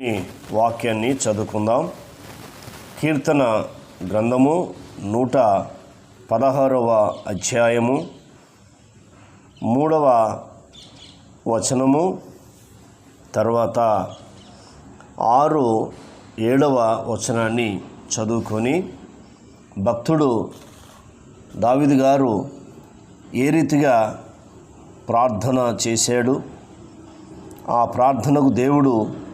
ఈ వాక్యాన్ని చదువుకుందాం. కీర్తన గ్రంథము నూట పదహారవ అధ్యాయము మూడవ వచనము తర్వాత ఆరు ఏడవ వచనాన్ని చదువుకొని భక్తుడు దావిది గారు ఏ రీతిగా ప్రార్థన చేశాడు? ఆ ప్రార్థనకు దేవుడు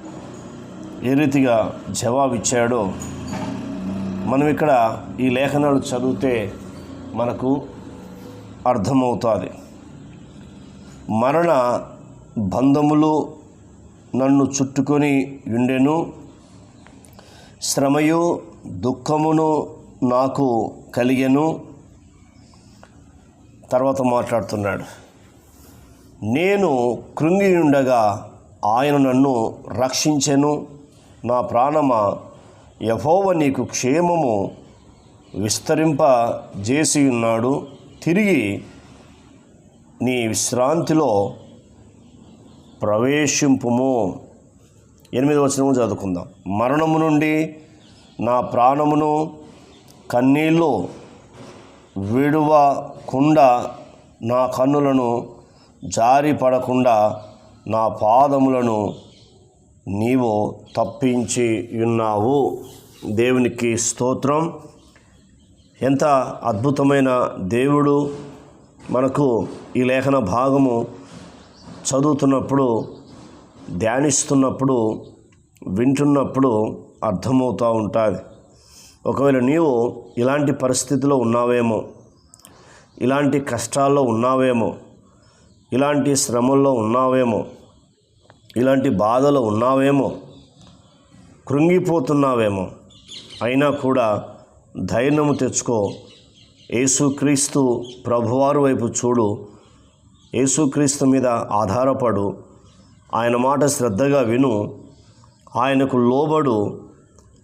ఏ రీతిగా జవాబిచ్చాడో మనం ఇక్కడ ఈ లేఖనాలు చదివితే మనకు అర్థమవుతుంది. మరణ బంధములు నన్ను చుట్టుకొని ఉండెను శ్రమయు దుఃఖమును నాకు కలిగెను. తర్వాత మాట్లాడుతున్నాడు. నేను కృంగి ఉండగా ఆయన నన్ను రక్షించెను. నా ప్రాణమా? యహోవ నీకు క్షేమము విస్తరింప చేసి ఉన్నాడు. తిరిగి నీ విశ్రాంతిలో ప్రవేశింపుము. ఎనిమిది వచనము చదువుకుందాం. మరణము నుండి నా ప్రాణమును కన్నీళ్ళు విడువకుండా నా కన్నులను జారిపడకుండా నా పాదములను నీవు తప్పించి ఉన్నావు. దేవునికి స్తోత్రం. ఎంత అద్భుతమైన దేవుడు మనకు ఈ లేఖన భాగము చదువుతున్నప్పుడు ధ్యానిస్తున్నప్పుడు వింటున్నప్పుడు అర్థమవుతూ ఉంటుంది. ఒకవేళ నీవు ఇలాంటి పరిస్థితిలో ఉన్నావేమో ఇలాంటి కష్టాల్లో ఉన్నావేమో ఇలాంటి శ్రమల్లో ఉన్నావేమో ఇలాంటి బాధలు ఉన్నావేమో? కృంగిపోతున్నావేమో? అయినా కూడా ధైర్యము తెచ్చుకో. యేసుక్రీస్తు ప్రభువారు వైపు చూడు. యేసుక్రీస్తు మీద ఆధారపడు. ఆయన మాట శ్రద్ధగా విను. ఆయనకు లోబడు.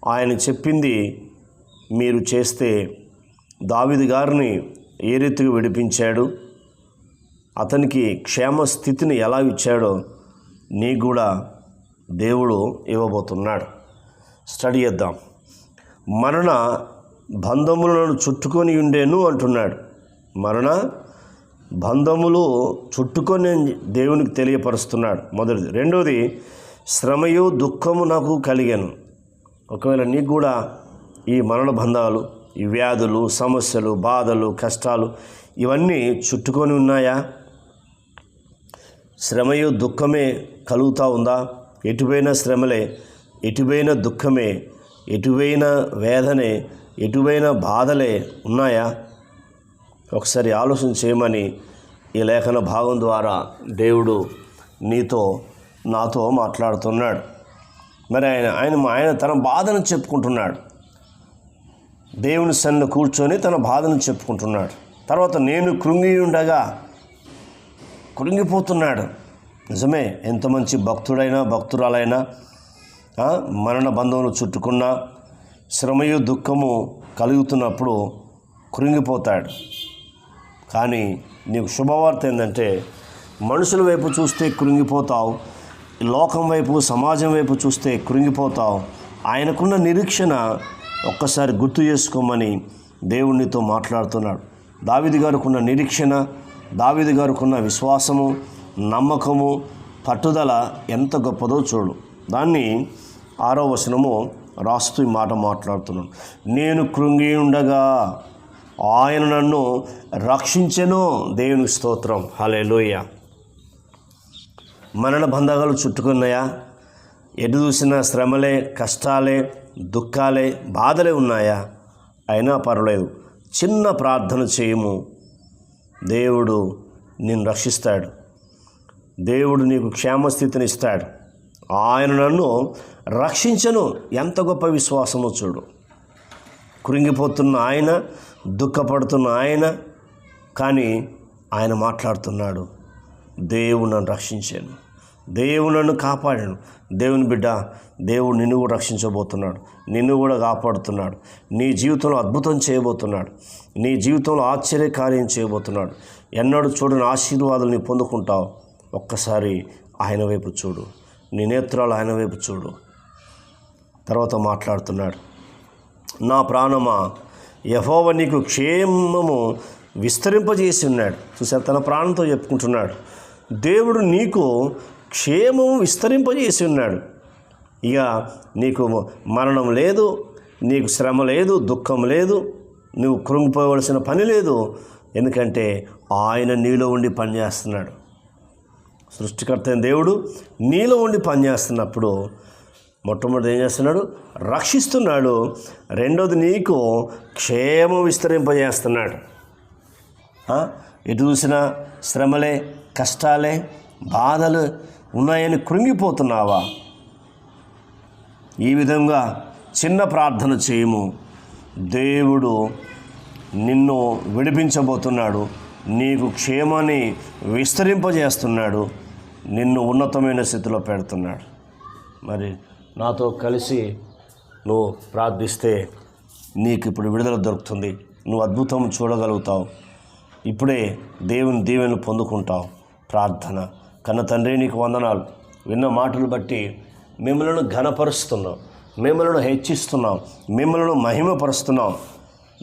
ఆయన చెప్పింది మీరు చేస్తే దావిది గారిని ఏ రీతిగా విడిపించాడు? అతనికి క్షేమ స్థితిని ఎలా ఇచ్చాడో నీకు కూడా దేవుడు ఇవ్వబోతున్నాడు. స్టడీ చేద్దాం. మరణ బంధములను చుట్టుకొని ఉండేను అంటున్నాడు. మరణ బంధములు చుట్టుకొని దేవునికి తెలియపరుస్తున్నాడు. మొదటిది. రెండవది శ్రమయు దుఃఖము నాకు కలిగాను. ఒకవేళ నీకు కూడా ఈ మరణ బంధాలు ఈ వ్యాధులు సమస్యలు బాధలు కష్టాలు ఇవన్నీ చుట్టుకొని ఉన్నాయా? శ్రమయు దుఃఖమే కలుగుతూ ఉందా? ఎటువైన శ్రమలే ఎటువైన దుఃఖమే ఎటువైన వేదనే ఎటువైన బాధలే ఉన్నాయా? ఒకసారి ఆలోచన చేయమని ఈ లేఖన భాగం ద్వారా దేవుడు నీతో నాతో మాట్లాడుతున్నాడు. మరి ఆయన ఆయన ఆయన తన బాధను చెప్పుకుంటున్నాడు. దేవుని సన్ను కూర్చొని తన బాధను చెప్పుకుంటున్నాడు. తర్వాత నేను కృంగి ఉండగా కృంగిపోతున్నాడు. నిజమే. ఎంత మంచి భక్తుడైనా భక్తురాలైనా మరణ బంధములు చుట్టుకున్న శ్రమయు దుఃఖము కలుగుతున్నప్పుడు కృంగిపోతాడు. కానీ నీకు శుభవార్త ఏంటంటే మనుషుల వైపు చూస్తే కృంగిపోతావు లోకం వైపు సమాజం వైపు చూస్తే కృంగిపోతావు. ఆయనకున్న నిరీక్షణ ఒక్కసారి గుర్తు చేసుకోమని దేవుణ్ణితో మాట్లాడుతున్నాడు. దావిది గారుకున్న నిరీక్షణ దావిది గారుకున్న విశ్వాసము నమ్మకము పట్టుదల ఎంత గొప్పదో చూడు. దాన్ని ఆరో వచనము రాస్తూ ఈ మాట మాట్లాడుతున్నాను నేను కృంగి ఉండగా ఆయన నన్ను రక్షించెను. దేవునికి స్తోత్రం. హలే లోయ మరణ బంధకాలు చుట్టుకున్నాయా? ఎటు చూసిన శ్రమలే కష్టాలే దుఃఖాలే బాధలే ఉన్నాయా? అయినా పర్వాలేదు. చిన్న ప్రార్థన చేయము. దేవుడు నిన్ను రక్షిస్తాడు. దేవుడు నీకు క్షేమస్థితిని ఇస్తాడు ఆయన నన్ను రక్షించను. ఎంత గొప్ప విశ్వాసమో చూడు. కృంగిపోతున్న ఆయన దుఃఖపడుతున్న ఆయన కానీ ఆయన మాట్లాడుతున్నాడు. దేవుడు నన్ను రక్షించాను దేవుడు నన్ను కాపాడాను దేవుని బిడ్డ దేవుడు నిన్ను కూడా రక్షించబోతున్నాడు. నిన్ను కూడా కాపాడుతున్నాడు. నీ జీవితంలో అద్భుతం చేయబోతున్నాడు. నీ జీవితంలో ఆశ్చర్యకార్యం చేయబోతున్నాడు. ఎన్నడూ చూడని ఆశీర్వాదాలు నీ పొందుకుంటావు. ఒక్కసారి ఆయన వైపు చూడు. నీ నేత్రాలు ఆయన వైపు చూడు. తర్వాత మాట్లాడుతున్నాడు. నా ప్రాణమా యహోవ నీకు క్షేమము విస్తరింపజేసి ఉన్నాడు చూసారు తన ప్రాణంతో చెప్పుకుంటున్నాడు. దేవుడు నీకు క్షేమము విస్తరింపజేసి ఉన్నాడు ఇక నీకు మరణం లేదు నీకు శ్రమ లేదు దుఃఖం లేదు నువ్వు కృంగిపోవలసిన పని లేదు. ఎందుకంటే ఆయన నీలో ఉండి పనిచేస్తున్నాడు. సృష్టికర్త అయిన దేవుడు నీలో ఉండి పనిచేస్తున్నప్పుడు మొట్టమొదటి ఏం చేస్తున్నాడు? రక్షిస్తున్నాడు. రెండోది నీకు క్షేమం విస్తరింపజేస్తున్నాడు. ఎటు చూసినా శ్రమలే కష్టాలే బాధలు ఉన్నాయని కృంగిపోతున్నావా? ఈ విధంగా చిన్న ప్రార్థన చేయము. దేవుడు నిన్ను విడిపించబోతున్నాడు. నీకు క్షేమాన్ని విస్తరింపజేస్తున్నాడు నిన్ను ఉన్నతమైన స్థితిలో పెడుతున్నాడు. మరి నాతో కలిసి నువ్వు ప్రార్థిస్తే నీకు ఇప్పుడు విడుదల దొరుకుతుంది. నువ్వు అద్భుతం చూడగలుగుతావు. ఇప్పుడే దేవుని దీవెను పొందుకుంటావు. ప్రార్థన. కన్న తండ్రి నీకు వందనాలు. విన్న మాటలు బట్టి మిమ్మల్ని ఘనపరుస్తున్నాం మిమ్మల్ని హెచ్చిస్తున్నాం మిమ్మల్ని మహిమపరుస్తున్నాం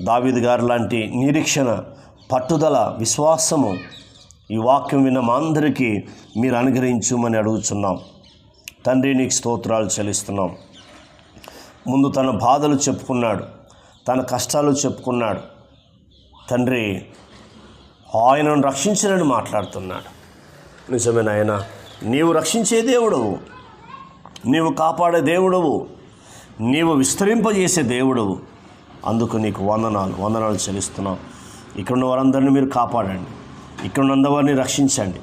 దావిద్ గారు లాంటి నిరీక్షణ పట్టుదల విశ్వాసము ఈ వాక్యం విన్న మా అందరికీ మీరు అనుగ్రహించుమని అడుగుతున్నాం తండ్రి నీకు స్తోత్రాలు చెల్లిస్తున్నాం. ముందు తన బాధలు చెప్పుకున్నాడు తన కష్టాలు చెప్పుకున్నాడు. తండ్రి ఆయనను రక్షించనని మాట్లాడుతున్నాడు. నిజమే నాయన నీవు రక్షించే దేవుడవు. నీవు కాపాడే దేవుడవు. నీవు విస్తరింపజేసే దేవుడవు. అందుకు నీకు వందనాలు వందనాలు చెల్లిస్తున్నావు ఇక్కడ ఉన్న వారందరినీ మీరు కాపాడండి. ఇక్కడ వారిని రక్షించండి.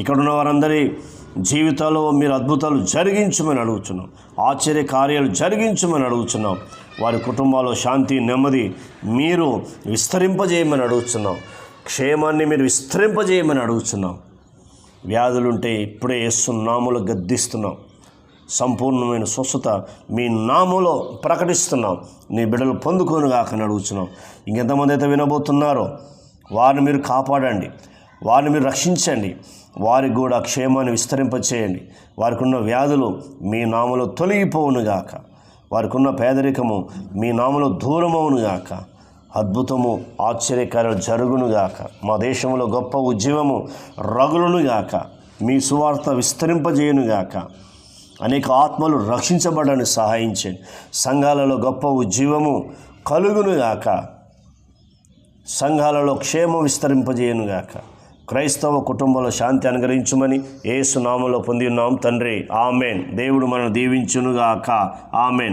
ఇక్కడ ఉన్న వారందరి జీవితాల్లో మీరు అద్భుతాలు జరిగించమని అడుగుతున్నాం. ఆశ్చర్య కార్యాలు జరిగించమని అడుగుతున్నాం. వారి కుటుంబాల్లో శాంతి నెమ్మది మీరు విస్తరింపజేయమని అడుగుతున్నాం. క్షేమాన్ని మీరు విస్తరింపజేయమని అడుగుతున్నాం. వ్యాధులుంటే ఇప్పుడే నాములు గద్దిస్తున్నాం. సంపూర్ణమైన స్వస్థత మీ నామలో ప్రకటిస్తున్నాం. నీ బిడ్డలు పొందుకొని కాకని అడుగుతున్నాం ఇంకెంతమంది అయితే వినబోతున్నారో వారిని మీరు కాపాడండి. వారిని మీరు రక్షించండి. వారికి కూడా క్షేమాన్ని విస్తరింపచేయండి. వారికి ఉన్న వ్యాధులు మీ నామలో తొలగిపోవునుగాక. వారికి ఉన్న పేదరికము మీ నామలో దూరమవునుగాక. అద్భుతము ఆశ్చర్యకార్యాలు జరుగునుగాక. మా దేశంలో గొప్ప ఉద్యమము రగులునుగాక. మీ సువార్త విస్తరింపజేయునుగాక. అనేక ఆత్మలు రక్షించబడడానికి సహాయం చేయండి. సంఘాలలో గొప్ప ఉజ్జీవము కలుగునుగాక సంఘాలలో క్షేమం విస్తరింపజేయనుగాక క్రైస్తవ కుటుంబంలో శాంతి అనుగ్రహించమని ఏసునామలో పొంది ఉన్నాం తండ్రి. ఆమెన్. దేవుడు మనం దీవించునుగాక ఆమెన్.